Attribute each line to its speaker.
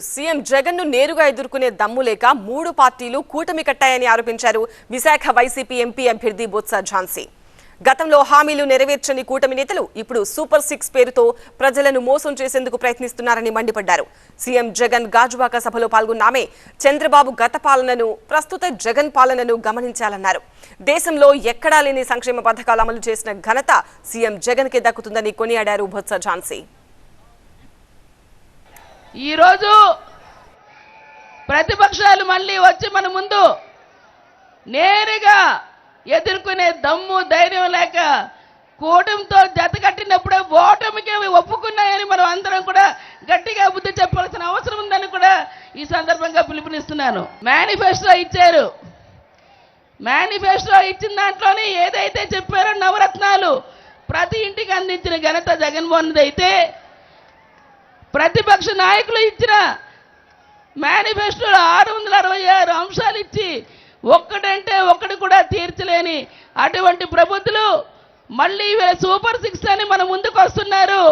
Speaker 1: CM జగన్ను నేరుగా ఎదుర్కొనే దమ్ము లేక మూడు పార్టీలు కూటమి కట్టాయని ఆరోపించారు విశాఖ వైసీపీ ఎంపీ అభ్యర్థి బొత్స ఝాన్సీ. గతంలో హామీలు నెరవేర్చని కూటమి నేతలు ఇప్పుడు సూపర్ సిక్స్ పేరుతో ప్రజలను మోసం చేసేందుకు ప్రయత్నిస్తున్నారని మండిపడ్డారు. సీఎం జగన్ గాజువాక సభలో పాల్గొన్నామే చంద్రబాబు గత పాలనను ప్రస్తుత జగన్ పాలనను గమనించాలన్నారు. దేశంలో ఎక్కడా లేని సంక్షేమ పథకాలు అమలు చేసిన ఘనత సీఎం జగన్కి దక్కుతుందని కొనియాడారు బొత్స ఝాన్సీ.
Speaker 2: ఈరోజు ప్రతిపక్షాలు మళ్ళీ వచ్చి మన ముందు నేరుగా ఎదుర్కొనే దమ్ము ధైర్యం లేక కూటమితో జత కట్టినప్పుడే ఓటమికి ఒప్పుకున్నాయని మనం అందరం కూడా గట్టిగా బుద్ధి చెప్పాల్సిన అవసరం ఉందని కూడా ఈ సందర్భంగా పిలుపునిస్తున్నాను. మేనిఫెస్టో ఇచ్చారు. మేనిఫెస్టో ఇచ్చిన దాంట్లోనే ఏదైతే చెప్పారో నవరత్నాలు ప్రతి ఇంటికి అందించిన ఘనత జగన్మోహన్ అయితే ప్రతిపక్ష నాయకులు ఇచ్చిన మేనిఫెస్టోలో ఆరు వందల అరవై ఆరు అంశాలు ఇచ్చి ఒక్కడంటే ఒక్కడు కూడా తీర్చలేని అటువంటి ప్రభుత్వాలు మళ్ళీ వీళ్ళ సూపర్ సిక్స్ అని మన ముందుకు వస్తున్నారు.